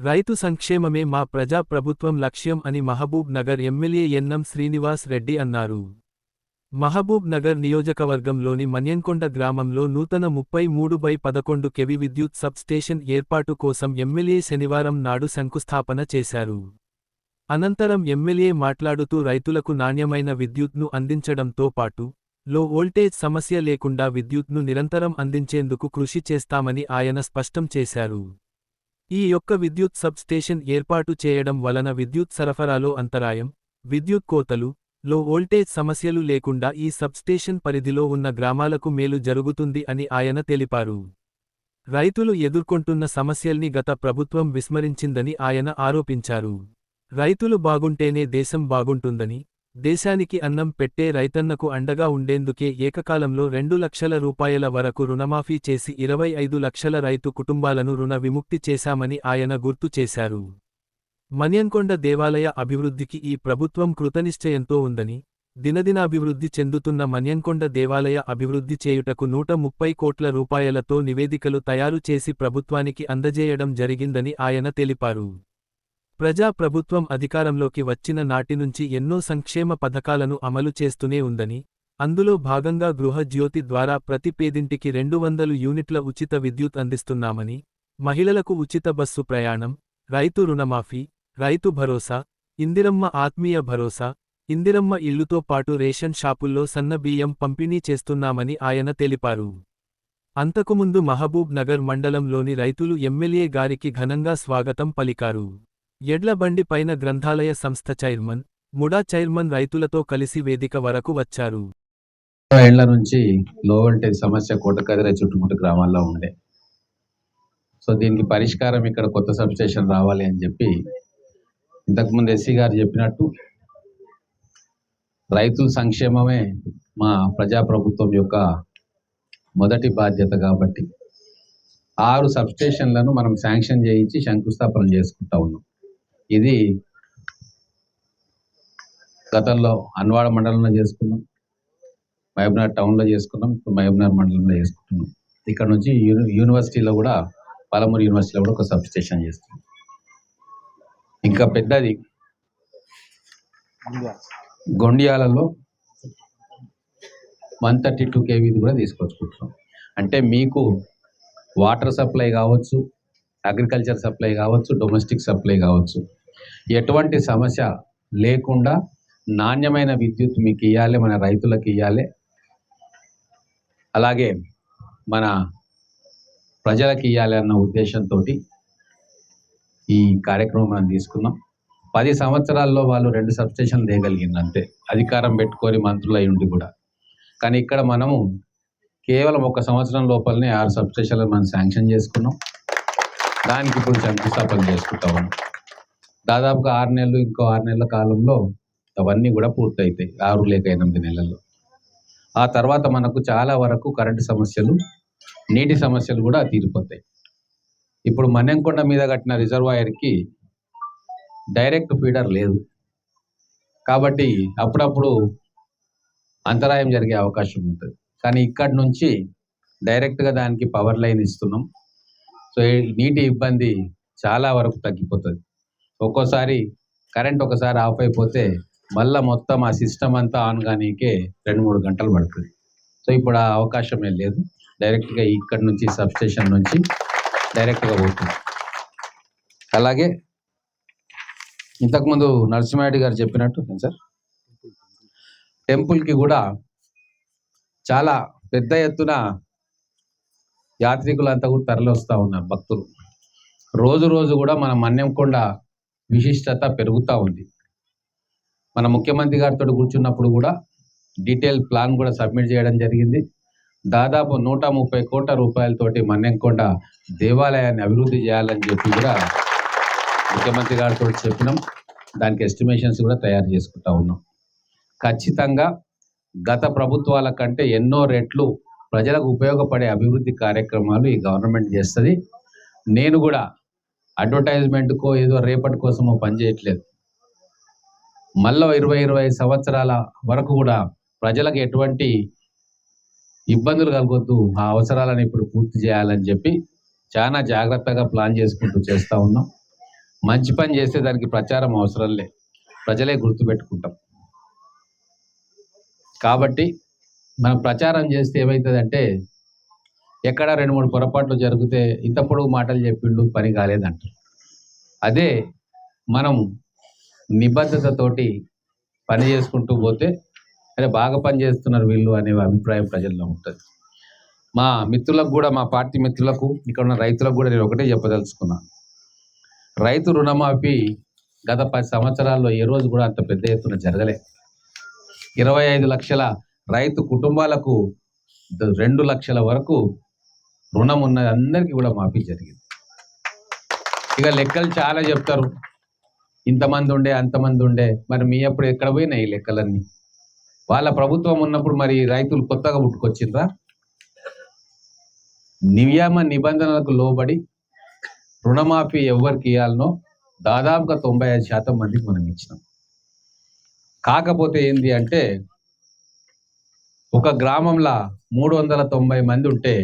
రైతు సంక్షేమమే మా ప్రజా ప్రభుత్వం లక్ష్యం అని మహబూబ్ నగర్ ఎమ్మెల్యే ఎన్నం శ్రీనివాస్ రెడ్డి అన్నారు. మహబూబ్ నగర్ నియోజకవర్గంలోని మన్యంకొండ గ్రామంలో నూతన ముప్పై మూడు బై పదకొండు కెవి విద్యుత్ సబ్ స్టేషన్ ఏర్పాటు కోసం ఎమ్మెల్యే శనివారం నాడు శంకుస్థాపన చేశారు. అనంతరం ఎమ్మెల్యే మాట్లాడుతూ రైతులకు నాణ్యమైన విద్యుత్ను అందించడంతో పాటు లో వోల్టేజ్ సమస్య లేకుండా విద్యుత్ను నిరంతరం అందించేందుకు కృషి చేస్తామని ఆయన స్పష్టం చేశారు. ఈ యొక్క విద్యుత్ సబ్ స్టేషన్ ఏర్పాటు చేయడం వలన విద్యుత్ సరఫరాలో అంతరాయం విద్యుత్ కోతలు లో వోల్టేజ్ సమస్యలు లేకుండా ఈ సబ్స్టేషన్ పరిధిలో ఉన్న గ్రామాలకు మేలు జరుగుతుంది అని ఆయన తెలిపారు. రైతులు ఎదుర్కొంటున్న సమస్యల్ని గత ప్రభుత్వం విస్మరించిందని ఆయన ఆరోపించారు. రైతులు బాగుంటేనే దేశం బాగుంటుందని దేశానికి అన్నం పెట్టే రైతన్నకు అండగా ఉండేందుకే ఏకకాలంలో రెండు లక్షల రూపాయల వరకు రుణమాఫీ చేసి ఇరవై ఐదు లక్షల రైతు కుటుంబాలను రుణ విముక్తి చేశామని ఆయన గుర్తు చేశారు. మన్యంకొండ దేవాలయ అభివృద్ధికి ఈ ప్రభుత్వం కృతనిశ్చయంతో ఉందని దినదినాభివృద్ధి చెందుతున్న మన్యంకొండ దేవాలయ అభివృద్ధి చేయుటకు నూట ముప్పై కోట్ల రూపాయలతో నివేదికలు తయారు చేసి ప్రభుత్వానికి అందజేయడం జరిగిందని ఆయన తెలిపారు. ప్రజా ప్రభుత్వం అధికారంలోకి వచ్చిన నాటి నుంచి ఎన్నో సంక్షేమ పథకాలను అమలు చేస్తూనే ఉందని అందులో భాగంగా గృహజ్యోతి ద్వారా ప్రతి పేదింటికి రెండు వందలు యూనిట్ల ఉచిత విద్యుత్ అందిస్తున్నామని మహిళలకు ఉచిత బస్సు ప్రయాణం రైతు రుణమాఫీ రైతు భరోసా ఇందిరమ్మ ఆత్మీయ భరోసా ఇందిరమ్మ ఇళ్ళుతో పాటు రేషన్ షాపుల్లో సన్న బియ్యం పంపిణీ చేస్తున్నామని ఆయన తెలిపారు. అంతకుముందు మహబూబ్ నగర్ మండలంలోని రైతులు ఎమ్మెల్యే గారికి ఘనంగా స్వాగతం పలికారు. ఎడ్ల బండి పైన గ్రంథాలయ సంస్థ చైర్మన్ ముడా చైర్మన్ రైతులతో కలిసి వేదిక వరకు వచ్చారు. ఏళ్ళ నుంచి లో వోల్టేజ్ సమస్య కోటకదిర చుట్టుముట్టు గ్రామాల్లో ఉండే. సో దీనికి పరిష్కారం ఇక్కడ కొత్త సబ్స్టేషన్ రావాలి అని చెప్పి ఇంతకుముందు ఎస్సీ గారు చెప్పినట్టు రైతుల సంక్షేమమే మా ప్రజాప్రభుత్వం యొక్క మొదటి బాధ్యత కాబట్టి ఆరు సబ్స్టేషన్లను మనం శాంక్షన్ చేయించి శంకుస్థాపన చేసుకుంటా ఉన్నాం. ఇది గతంలో అన్వాడ మండలంలో చేసుకున్నాం. మహబూబ్నగర్ టౌన్లో చేసుకున్నాం. ఇప్పుడు మహబూబ్నగర్ మండలంలో చేసుకుంటున్నాం. ఇక్కడ నుంచి యూని యూనివర్సిటీలో కూడా పాలమూరు యూనివర్సిటీలో కూడా ఒక సబ్ స్టేషన్ చేస్తున్నాం. ఇంకా పెద్దది గొండియాలలో వన్ థర్టీ టూ కేవీది కూడా తీసుకొచ్చుకుంటున్నాం. అంటే మీకు వాటర్ సప్లై కావచ్చు అగ్రికల్చర్ సప్లై కావచ్చు డొమెస్టిక్ సప్లై కావచ్చు ఎటువంటి సమస్య లేకుండా నాణ్యమైన విద్యుత్ మీకు ఇవ్వాలి మన రైతులకు ఇవ్వాలి అలాగే మన ప్రజలకు ఇవ్వాలి అన్న ఉద్దేశంతో ఈ కార్యక్రమం మనం తీసుకున్నాం. పది సంవత్సరాల్లో వాళ్ళు రెండు సబ్స్టేషన్లు తేయగలిగింది అంతే అధికారం పెట్టుకొని మంత్రులు అయి ఉండి కూడా. కానీ ఇక్కడ మనము కేవలం ఒక సంవత్సరం లోపలనే ఆరు సబ్స్టేషన్లు మనం శాంక్షన్ చేసుకున్నాం. దానికి ఇప్పుడు శంకుస్థాపన చేసుకుంటా ఉన్నాం. దాదాపుగా ఆరు నెలలు ఇంకో ఆరు నెలల కాలంలో అవన్నీ కూడా పూర్తయితాయి ఆరు లేక ఎనిమిది నెలల్లో. ఆ తర్వాత మనకు చాలా వరకు కరెంటు సమస్యలు నీటి సమస్యలు కూడా తీరిపోతాయి. ఇప్పుడు మన్నెంకొండ మీద కట్టిన రిజర్వాయర్కి డైరెక్ట్ ఫీడర్ లేదు. కాబట్టి అప్పుడప్పుడు అంతరాయం జరిగే అవకాశం ఉంటుంది. కానీ ఇక్కడి నుంచి డైరెక్ట్గా దానికి పవర్ లైన్ ఇస్తున్నాం. సో నీటి ఇబ్బంది చాలా వరకు తగ్గిపోతుంది. ఒక్కోసారి కరెంట్ ఒకసారి ఆఫ్ అయిపోతే మళ్ళా మొత్తం ఆ సిస్టమ్ అంతా ఆన్ కానీకే రెండు మూడు గంటలు పడుతుంది. సో ఇప్పుడు ఆ అవకాశమే లేదు. డైరెక్ట్గా ఇక్కడ నుంచి సబ్స్టేషన్ నుంచి డైరెక్ట్గా పోతుంది. అలాగే ఇంతకుముందు నరసింహారెడ్డి గారు చెప్పినట్టు సార్? టెంపుల్కి కూడా చాలా పెద్ద ఎత్తున యాత్రికులంతా కూడా తరలి వస్తూ ఉన్నారు భక్తులు. రోజు రోజు కూడా మనం మన్యంకొండ విశిష్టత పెరుగుతూ ఉంది. మన ముఖ్యమంత్రి గారితో కూర్చున్నప్పుడు కూడా డీటెయిల్ ప్లాన్ కూడా సబ్మిట్ చేయడం జరిగింది. దాదాపు నూట ముప్పై కోట్ల రూపాయలతోటి మన్నెంకొండ దేవాలయాన్ని అభివృద్ధి చేయాలని చెప్పి కూడా ముఖ్యమంత్రి గారితో చెప్పినాం. దానికి ఎస్టిమేషన్స్ కూడా తయారు చేసుకుంటా ఉన్నాం. ఖచ్చితంగా గత ప్రభుత్వాల కంటే ఎన్నో రెట్లు ప్రజలకు ఉపయోగపడే అభివృద్ధి కార్యక్రమాలు ఈ గవర్నమెంట్ చేస్తుంది. నేను కూడా అడ్వర్టైజ్మెంట్కో ఏదో రేపటి కోసమో పనిచేయట్లేదు మళ్ళీ ఇరవై ఇరవై సంవత్సరాల వరకు కూడా ప్రజలకు ఎటువంటి ఇబ్బందులు కలగొద్దు. ఆ అవసరాలను ఇప్పుడు పూర్తి చేయాలని చెప్పి చాలా జాగ్రత్తగా ప్లాన్ చేసుకుంటూ చేస్తూ ఉన్నాం. మంచి పని చేస్తే దానికి ప్రచారం అవసరం లే. ప్రజలే గుర్తుపెట్టుకుంటాం. కాబట్టి మనం ప్రచారం చేస్తే ఏమవుతుందంటే ఎక్కడ రెండు మూడు పొరపాట్లు జరిగితే ఇంత పొడుగు మాటలు చెప్పిండు పని కాలేదంటారు. అదే మనం నిబద్ధతతోటి పని చేసుకుంటూ పోతే అరే బాగా పని చేస్తున్నారు వీళ్ళు అనే అభిప్రాయం ప్రజల్లో ఉంటుంది. మా మిత్రులకు కూడా మా పార్టీ మిత్రులకు ఇక్కడ ఉన్న రైతులకు కూడా నేను ఒకటే చెప్పదలుచుకున్నాను రైతు రుణమాఫీ గత పది సంవత్సరాల్లో ఏ రోజు కూడా అంత పెద్ద ఎత్తున జరగలే. ఇరవై ఐదు లక్షల రైతు కుటుంబాలకు రెండు లక్షల వరకు రుణం ఉన్న అందరికీ కూడా మాఫీ జరిగింది. ఇక లెక్కలు చాలా చెప్తారు. ఇంతమంది ఉండే అంతమంది ఉండే. మరి మీ అప్పుడు ఎక్కడ పోయినాయి ఈ లెక్కలన్నీ? వాళ్ళ ప్రభుత్వం ఉన్నప్పుడు మరి రైతులు కొత్తగా పుట్టుకొచ్చిండ్రా? నియమ నిబంధనలకు లోబడి రుణమాఫీ ఎవరికి ఇవ్వాలనో దాదాపుగా తొంభై ఐదు శాతం మందికి మనం ఇచ్చినాం. కాకపోతే ఏంటి అంటే ఒక గ్రామంలో మూడు వందల తొంభై మంది ఉంటే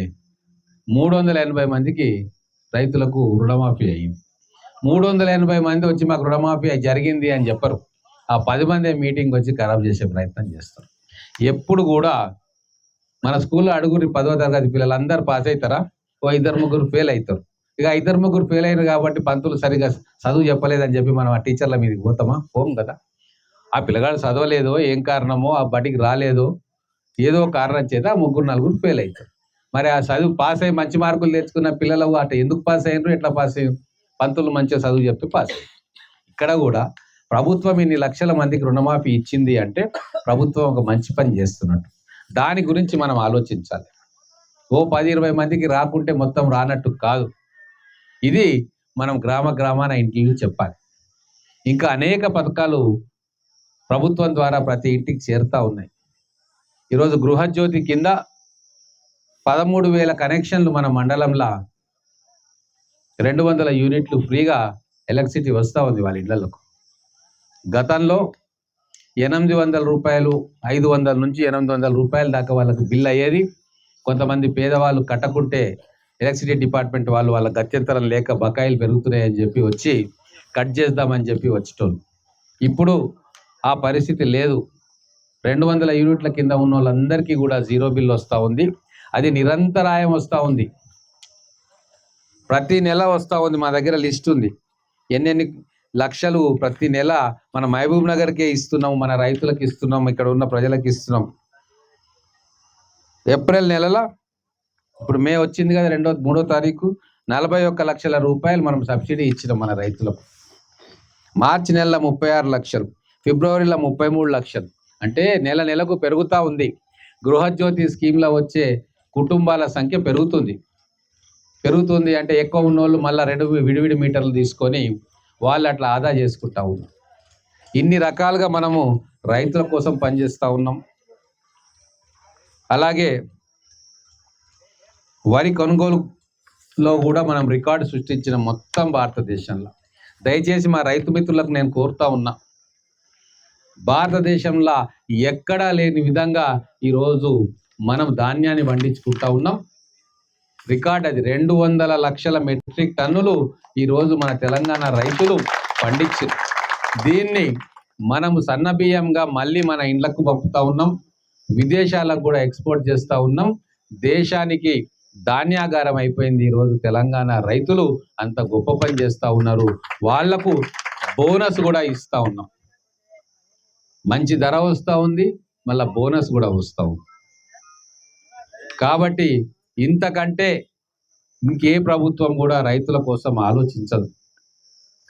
మూడు వందల ఎనభై మందికి రైతులకు రుణమాఫీ అయ్యింది మూడు వందల ఎనభై మంది వచ్చి మాకు రుణమాఫీ జరిగింది అని చెప్పరు. ఆ పది మంది మీటింగ్ వచ్చి ఖరాబ్ చేసే ప్రయత్నం చేస్తారు. ఎప్పుడు కూడా మన స్కూల్లో అడుగురి పదవ తరగతి పిల్లలు అందరు పాస్ అవుతారా ఓ ఇద్దరు ముగ్గురు ఫెయిల్ అవుతారు ఇక ఇద్దరు ముగ్గురు ఫెయిల్ అయినారు కాబట్టి పంతులు సరిగా చదువు చెప్పలేదని చెప్పి మనం ఆ టీచర్ల మీదకి పోతామా? పోం కదా. ఆ పిల్లగాడు చదవలేదో ఏం కారణమో ఆ బడికి రాలేదో ఏదో కారణం చేత ఆ ముగ్గురు నలుగురు ఫెయిల్ అవుతారు మరి ఆ చదువు పాస్ అయ్యి మంచి మార్కులు తెచ్చుకున్న పిల్లలు అట ఎందుకు పాస్ అయ్యారు ఎట్లా పాస్ అయ్యారు పంతులు మంచిగా చదువు చెప్తే పాస్ ఇక్కడ కూడా ప్రభుత్వం ఇన్ని లక్షల మందికి రుణమాఫీ ఇచ్చింది అంటే ప్రభుత్వం ఒక మంచి పని చేస్తున్నట్టు. దాని గురించి మనం ఆలోచించాలి. ఓ పది ఇరవై మందికి రాకుంటే మొత్తం రానట్టు కాదు. ఇది మనం గ్రామ గ్రామాన ఇంటికి చెప్పాలి. ఇంకా అనేక పథకాలు ప్రభుత్వం ద్వారా ప్రతి ఇంటికి చేరుతా ఉన్నాయి. ఈరోజు గృహజ్యోతి కింద పదమూడు వేల కనెక్షన్లు మన మండలంలో రెండు వందల యూనిట్లు ఫ్రీగా ఎలక్ట్రిసిటీ వస్తూ ఉంది వాళ్ళ ఇళ్ళకు గతంలో ఎనిమిది వందల రూపాయలు ఐదు వందల నుంచి ఎనిమిది వందల రూపాయల దాకా వాళ్ళకు బిల్ అయ్యేది. కొంతమంది పేదవాళ్ళు కట్టకుంటే ఎలక్ట్రిసిటీ డిపార్ట్మెంట్ వాళ్ళు వాళ్ళ గత్యంతరం లేక బకాయిలు పెరుగుతున్నాయని చెప్పి వచ్చి కట్ చేద్దామని చెప్పి వచ్చేటోళ్ళు. ఇప్పుడు ఆ పరిస్థితి లేదు. రెండు వందల యూనిట్ల కింద ఉన్న వాళ్ళందరికీ కూడా జీరో బిల్ వస్తూ ఉంది. అది నిరంతరాయం వస్తూ ఉంది. ప్రతి నెల వస్తూ ఉంది మా దగ్గర లిస్ట్ ఉంది. ఎన్నెన్ని లక్షలు ప్రతి నెల మన మహబూబ్ నగర్కే ఇస్తున్నాం మన రైతులకు ఇస్తున్నాం ఇక్కడ ఉన్న ప్రజలకు ఇస్తున్నాం ఏప్రిల్ నెలలో ఇప్పుడు మే వచ్చింది కదా రెండో మూడో తారీఖు నలభై ఒక్క లక్షల రూపాయలు మనం సబ్సిడీ ఇచ్చినాం మన రైతులకు. మార్చి నెలలో ముప్పై ఆరు లక్షలు ఫిబ్రవరిలో ముప్పై మూడు లక్షలు. అంటే నెల నెలకు పెరుగుతూ ఉంది. గృహజ్యోతి స్కీమ్లో వచ్చే కుటుంబాల సంఖ్య పెరుగుతుంది. పెరుగుతుంది అంటే ఎక్కువ ఉన్నోళ్ళు మళ్ళీ రెండు విడివిడి మీటర్లు తీసుకొని వాళ్ళు అట్లా ఆదా చేసుకుంటా ఉన్నారు. ఇన్ని రకాలుగా మనము రైతుల కోసం పనిచేస్తూ ఉన్నాం. అలాగే వరి కొనుగోలులో కూడా మనం రికార్డు సృష్టించిన మొత్తం భారతదేశంలో. దయచేసి మా రైతు మిత్రులకు నేను కోరుతా ఉన్నా భారతదేశంలో ఎక్కడా లేని విధంగా ఈరోజు మనం ధాన్యాన్ని పండించుకుంటా ఉన్నాం. రికార్డ్ అది. రెండు వందల లక్షల మెట్రిక్ టన్నులు ఈరోజు మన తెలంగాణ రైతులు పండించి దీన్ని మనము సన్న బియ్యంగా మళ్ళీ మన ఇండ్లకు పంపుతా ఉన్నాం. విదేశాలకు కూడా ఎక్స్పోర్ట్ చేస్తూ ఉన్నాం. దేశానికి ధాన్యాగారం అయిపోయింది ఈరోజు తెలంగాణ రైతులు. అంత గొప్ప పని చేస్తూ ఉన్నారు. వాళ్ళకు బోనస్ కూడా ఇస్తూ ఉన్నాం. మంచి ధర వస్తూ ఉంది. మళ్ళీ బోనస్ కూడా వస్తూ ఉంది. కాబట్టి ఇంతకంటే ఇంకే ప్రభుత్వం కూడా రైతుల కోసం ఆలోచించదు.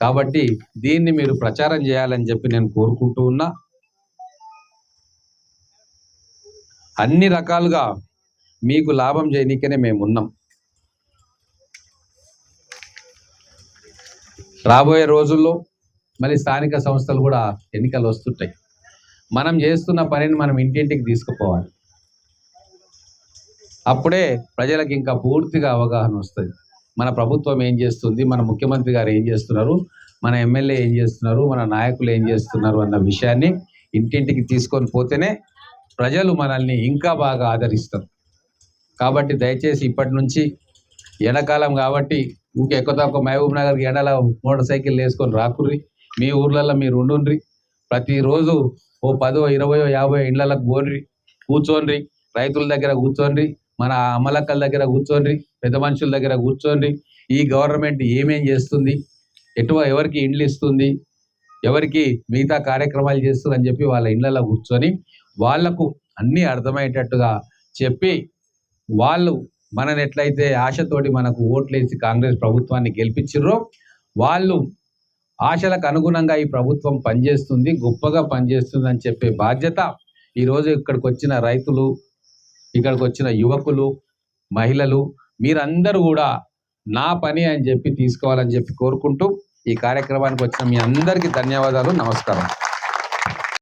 కాబట్టి దీన్ని మీరు ప్రచారం చేయాలని చెప్పి నేను కోరుకుంటూ ఉన్నా. అన్ని రకాలుగా మీకు లాభం చేయనీకనే మేము ఉన్నాం. రాబోయే రోజుల్లో మళ్ళీ స్థానిక సంస్థలు కూడా ఎన్నికలు వస్తుంటాయి. మనం చేస్తున్న పనిని మనం ఇంటింటికి తీసుకుపోవాలి. అప్పుడే ప్రజలకు ఇంకా పూర్తిగా అవగాహన వస్తుంది. మన ప్రభుత్వం ఏం చేస్తుంది? మన ముఖ్యమంత్రి గారు ఏం చేస్తున్నారు? మన ఎమ్మెల్యే ఏం చేస్తున్నారు? మన నాయకులు ఏం చేస్తున్నారు? అన్న విషయాన్ని ఇంటింటికి తీసుకొని పోతేనే ప్రజలు మనల్ని ఇంకా బాగా ఆదరిస్తారు. కాబట్టి దయచేసి ఇప్పటి నుంచి ఎండాకాలం కాబట్టి ఊకే ఎక్కువ తక్కువ మహబూబ్ నగర్కి ఎండల మోటార్ సైకిల్ వేసుకొని రాకుర్రి. మీ ఊర్లలో మీరు ఉండుండ్రి. ప్రతిరోజు ఓ పదో ఇరవయో యాభై ఇండ్లకు పోన్రి కూర్చోండ్రి. రైతుల దగ్గర కూర్చోండ్రి. మన అమలకల దగ్గర కూర్చోండి పెద్ద మనుషుల దగ్గర కూర్చోండి. ఈ గవర్నమెంట్ ఏమేం చేస్తుంది? ఎటువ ఎవరికి ఇండ్లు ఇస్తుంది? ఎవరికి మిగతా కార్యక్రమాలు చేస్తుంది అని చెప్పి వాళ్ళ ఇండ్లలో కూర్చొని వాళ్ళకు అన్నీ అర్థమయ్యేటట్టుగా చెప్పి వాళ్ళు మనని ఎట్లయితే ఆశతోటి మనకు ఓట్లేసి కాంగ్రెస్ ప్రభుత్వాన్ని గెలిపించిర్రో వాళ్ళు ఆశలకు అనుగుణంగా ఈ ప్రభుత్వం పనిచేస్తుంది గొప్పగా పనిచేస్తుంది అని చెప్పే బాధ్యత ఈరోజు ఇక్కడికి వచ్చిన రైతులు ఇక్కడికి వచ్చిన యువకులు మహిళలు మీరందరూ కూడా నా పని అని చెప్పి తీసుకోవాలని చెప్పి కోరుకుంటూ ఈ కార్యక్రమానికి వచ్చిన మీ అందరికీ ధన్యవాదాలు నమస్కారం.